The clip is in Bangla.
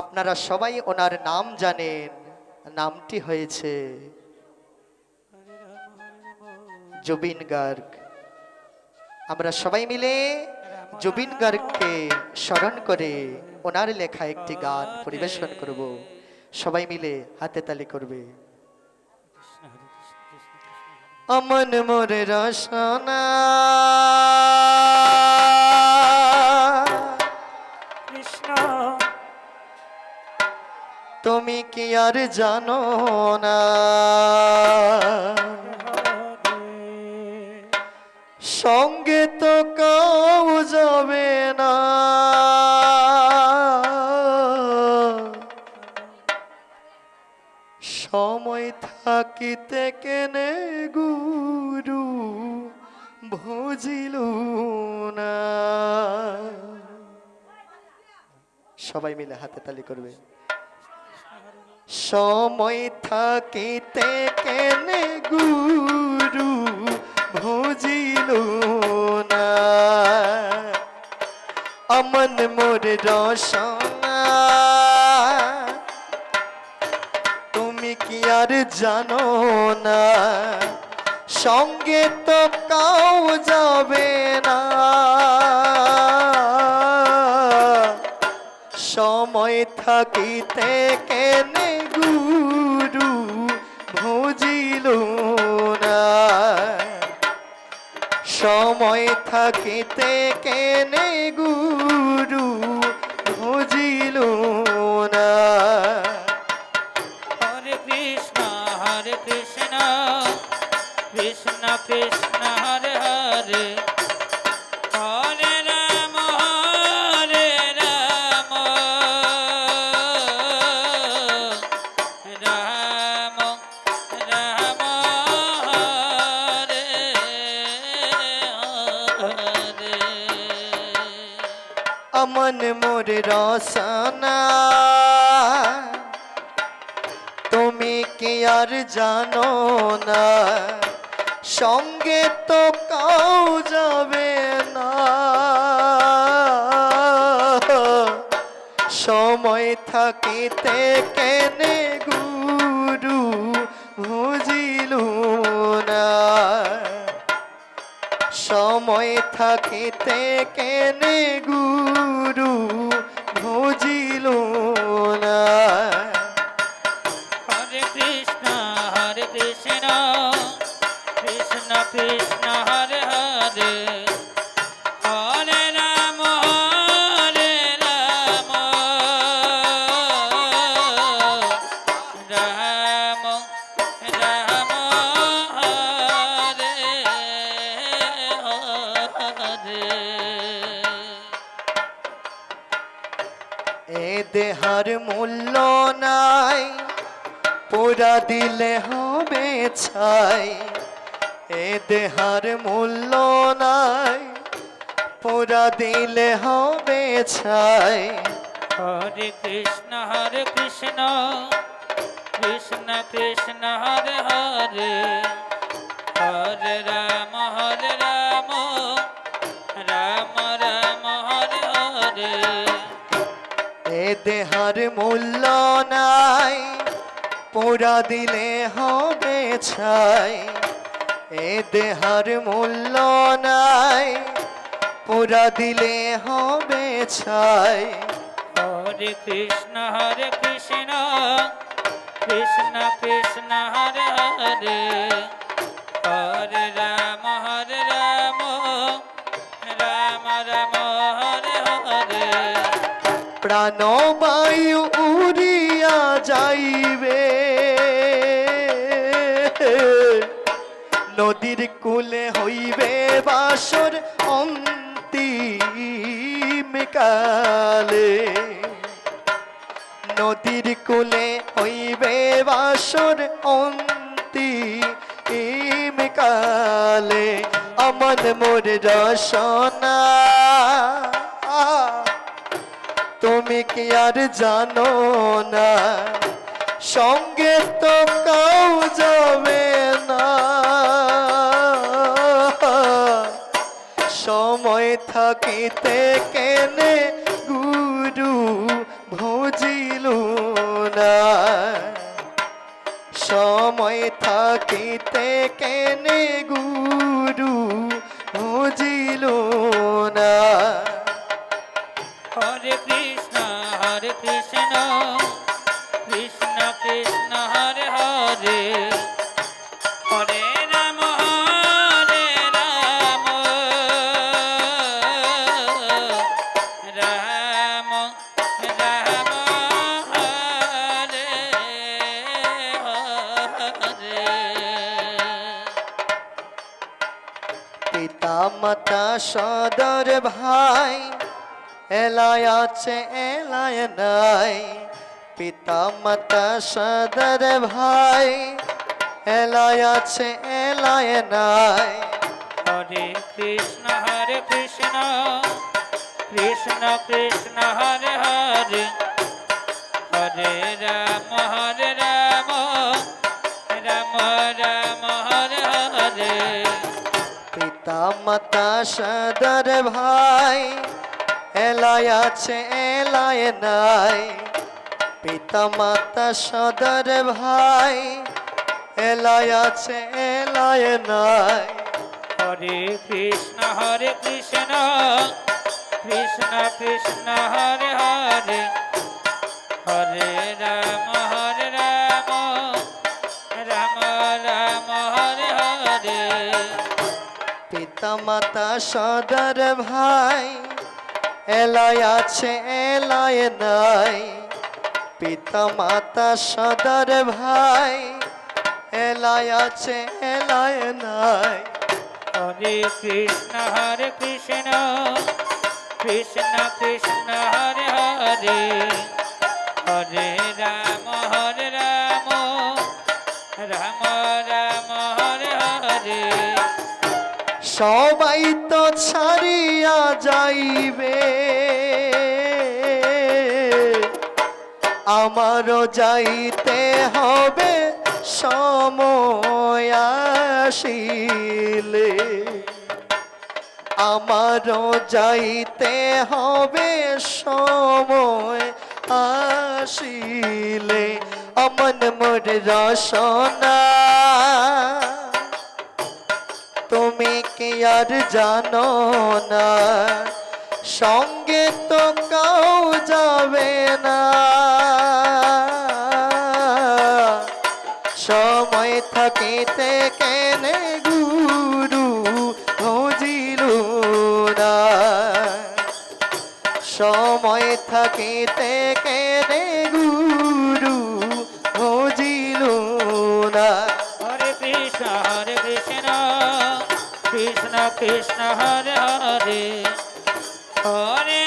আপনারা সবাই ওনার নাম জানেন। নামটি হয়েছে জুবিন গার্গ। আমরা সবাই মিলে জুবিন গার্গকে স্মরণ করে ওনার লেখা একটি গান পরিবেশন করব। সবাই মিলে হাতে তালি করবে। অমন মোর রসনা। তুমি কি আর জানো না? সঙ্গে তো কাউ যাবে না। সময় থাকিতে কেনে গুরু ভজিল না। সবাই মিলে হাতে তালি করবে। সময় থাকিতে কেনে গুরু ভজিল না। অমন মোর তুমি কি আর জানো না? সঙ্গে তো কাউ যাবে না। সময় থাকিতে কেনে ভজিল না সময় থাকিতে কেনে গুরু ভজিল না হরে কৃষ্ণ হরে কৃষ্ণ কৃষ্ণ কৃষ্ণ, হরে হরে। অমন মোর রসনা। তুমি কি আর জানো না, সঙ্গে তো কাউ যাবে না। সময় থাকিতে কেনে গুরু সময় থাকিতে কেনে গুরু ভুজিল না। হরে কৃষ্ণ হরে কৃষ্ণ কৃষ্ণ কৃষ্ণ হরে এ দেহার মূল্য নাই, পুরা দিলে হবে ছাই। এ দেহার মূল্য নাই, পুরা দিলে হবে ছাই। হরে কৃষ্ণ হরে কৃষ্ণ কৃষ্ণ কৃষ্ণ, হরে হরে। হরে রাম। দেহার মূল্য নাই, পোড়া দিলে হবে ছাই। এ দেহার মূল্য নাই, পোড়া দিলে হবে ছাই। হরে কৃষ্ণ হরে কৃষ্ণ কৃষ্ণ কৃষ্ণ, হরে হরে। হরে রাম হরে রাম রাম রাম প্রাণবায়ু উড়িয়া যাইবে। নদীর কুলে হইবে বাসর অন্তিম কালে। নদীর কুলে হইবে বাসর অন্তিম কালে। অমন মোর রসনা তুমি কি আর জানো না? সঙ্গে তো কাউ যাবে না। সময় থাকিতে কেনে গুরু ভুজিল না। সময় থাকিতে কেনে গুরু ভজিল না। মাতা সদর ভাই এলায় আছে এলায় নাই। পিতা মাতা সদর ভাই এলায় আছে এলায় নাই। হরে কৃষ্ণ হরে কৃষ্ণ কৃষ্ণ কৃষ্ণ, হরে হরে। হরে রাম হরে রাম। মাতা সদর ভাই এলায় আছে এলায় নাই। পিতা মাতা সদর ভাই এলায় আছে এলায় নাই। হরে কৃষ্ণ হরে কৃষ্ণ কৃষ্ণ কৃষ্ণ, হরে হরে। হরে রাম হরে রাম রাম রাম, হরে হরে। পিতা মাতা সদর ভাই, এলায় আছে, এলায় নাই। পিতা মাতা সদর ভাই, এলায় আছে, এলায় নাই। হরে কৃষ্ণ হরে কৃষ্ণ কৃষ্ণ কৃষ্ণ, হরে হরে। হরে রাম হরে রাম রাম রাম, হরে হরে। সবাই তো ছাড়িয়া যাইবে। আমারও যাইতে হবে, সময় আমারও যাইতে হবে, সময় আসিলে। অমন মোর রসনা তুমি কি আর জানো না? সঙ্গে তো কাউ যাবে না। সময় থাকিতে কেনে গুরু বুঝিল না। সময় থাকিতে কেনে গুরু বুঝিল না। হরে কৃষ্ণ, হরে কৃষ্ণ হরে হরে। হরে